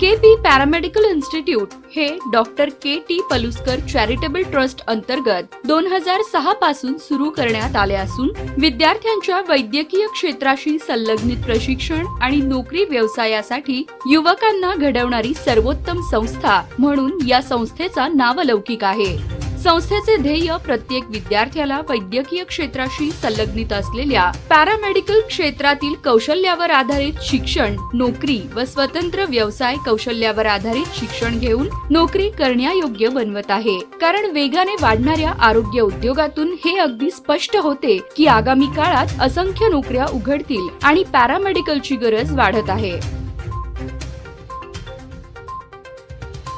के P paramedical institute हे doctor K T Paluskar charitable trust अंतर्गत दोन हजार सहा पासून सुरू करण्यात आले असून विद्यार्थ्यांच्या वैद्यकीय क्षेत्राशी संलग्नित प्रशिक्षण आणि नोकरी व्यवसायासाठी युवकांना घडवणारी सर्वोत्तम संस्था म्हणून या संस्थेचा नावलौकिक आहे. संस्थेचे ध्येय प्रत्येक विद्यार्थ्याला वैद्यकीय क्षेत्राशी संलग्नित असलेल्या पॅरामेडिकल क्षेत्रातील कौशल्यावर आधारित शिक्षण नोकरी व स्वतंत्र व्यवसाय कौशल्यावर आधारित शिक्षण घेऊन नोकरी करण्यायोग्य बनवत आहे. कारण वेगाने वाढणाऱ्या आरोग्य उद्योगातून हे अगदी स्पष्ट होते की आगामी काळात असंख्य नोकऱ्या उघडतील आणि पॅरामेडिकलची गरज वाढत आहे.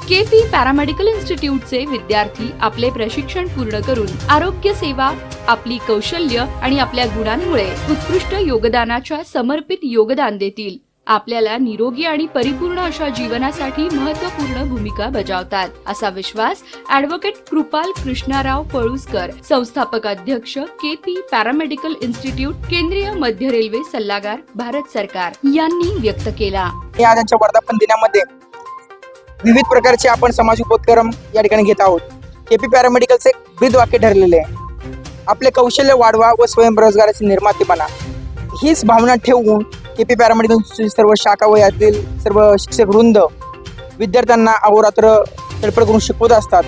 केपी पॅरामेडिकल इन्स्टिट्यूटचे विद्यार्थी आपले प्रशिक्षण पूर्ण करून आरोग्य सेवा आपली कौशल्य आणि आपल्या गुणांमुळे उत्कृष्ट योगदानाच्या समर्पित योगदान देतील. आपल्याला निरोगी आणि परिपूर्ण अशा जीवनासाठी महत्त्वपूर्ण भूमिका बजावतात असा विश्वास ऍडव्होकेट कृपाल कृष्णाराव पळुसकर संस्थापक अध्यक्ष के पी पॅरामेडिकल इन्स्टिट्यूट केंद्रीय मध्य रेल्वे सल्लागार भारत सरकार यांनी व्यक्त केला. या त्यांच्या वर्धापन दिनामध्ये विविध प्रकारचे आपण समाज उपक्रम या ठिकाणी घेत आहोत. केपी पॅरामेडिकलचे ब्रीद वाक्य ठरलेले आहे. आपले कौशल्य वाढवा व स्वयंरोजगाराची निर्माती बना. हीच भावना ठेवून केपी पॅरामेडिकलची सर्व शाखा व यातील सर्व शिक्षक वृंद विद्यार्थ्यांना अहोरात्र तडफड करून शिकवत असतात.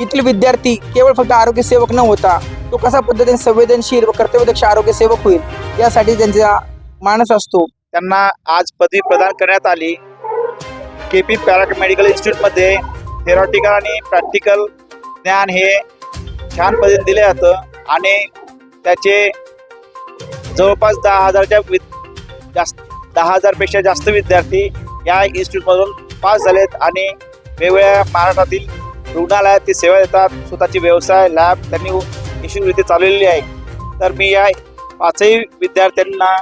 इथले विद्यार्थी केवळ फक्त आरोग्य सेवक न होता तो कसा पद्धतीने संवेदनशील व कर्तव्यदक्ष आरोग्य सेवक होईल यासाठी त्यांचा मानस असतो. त्यांना आज पदवी प्रदान करण्यात आली. के पी पॅरामेडिकल इन्स्टिट्यूटमध्ये थेरॉटिकल आणि प्रॅक्टिकल ज्ञान हे छान पद्धतीने दिले जातं. आणि त्याचे जवळपास दहा हजारच्या विद जास्त दहा हजारपेक्षा जास्त विद्यार्थी या इन्स्टिट्यूटमधून पास झालेत आणि वेगवेगळ्या महाराष्ट्रातील रुग्णालयात ते सेवा देतात. स्वतःची व्यवसाय लॅब त्यांनी यशस्वीरित्या चालवलेली आहे. तर मी या पाचही विद्यार्थ्यांना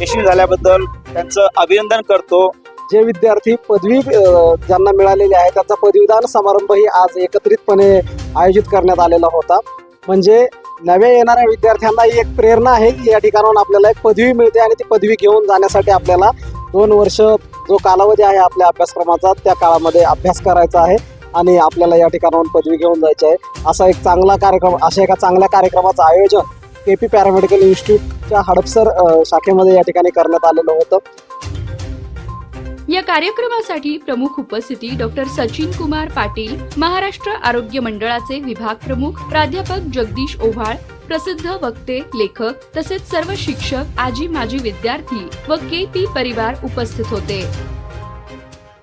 यशस्वी झाल्याबद्दल त्यांचं अभिनंदन करतो. जे विद्यार्थी पदवी ज्यांना मिळालेली आहे त्यांचा पदवीदान समारंभही आज एकत्रितपणे आयोजित करण्यात आलेला होता. म्हणजे नव्या येणाऱ्या विद्यार्थ्यांना ही एक प्रेरणा आहे की या ठिकाणाहून आपल्याला एक पदवी मिळते आणि ती पदवी घेऊन जाण्यासाठी आपल्याला दोन वर्ष जो कालावधी आहे आपल्या अभ्यासक्रमाचा त्या काळामध्ये अभ्यास करायचा आहे आणि आपल्याला या ठिकाणाहून पदवी घेऊन जायची आहे. असा एक चांगला कार्यक्रम अशा एका चांगल्या कार्यक्रमाचं आयोजन के पी पॅरामेडिकल इन्स्टिट्यूटच्या हडपसर शाखेमध्ये या ठिकाणी करण्यात आलेलं होतं. या कार्यक्रमासाठी प्रमुख उपस्थिती डॉक्टर सचिन कुमार पाटील महाराष्ट्र आरोग्य मंडळाचे विभाग प्रमुख प्राध्यापक जगदीश ओव्हाळ प्रसिद्ध वक्ते लेखक तसेच सर्व शिक्षक आजी माजी विद्यार्थी व के पी परिवार उपस्थित होते.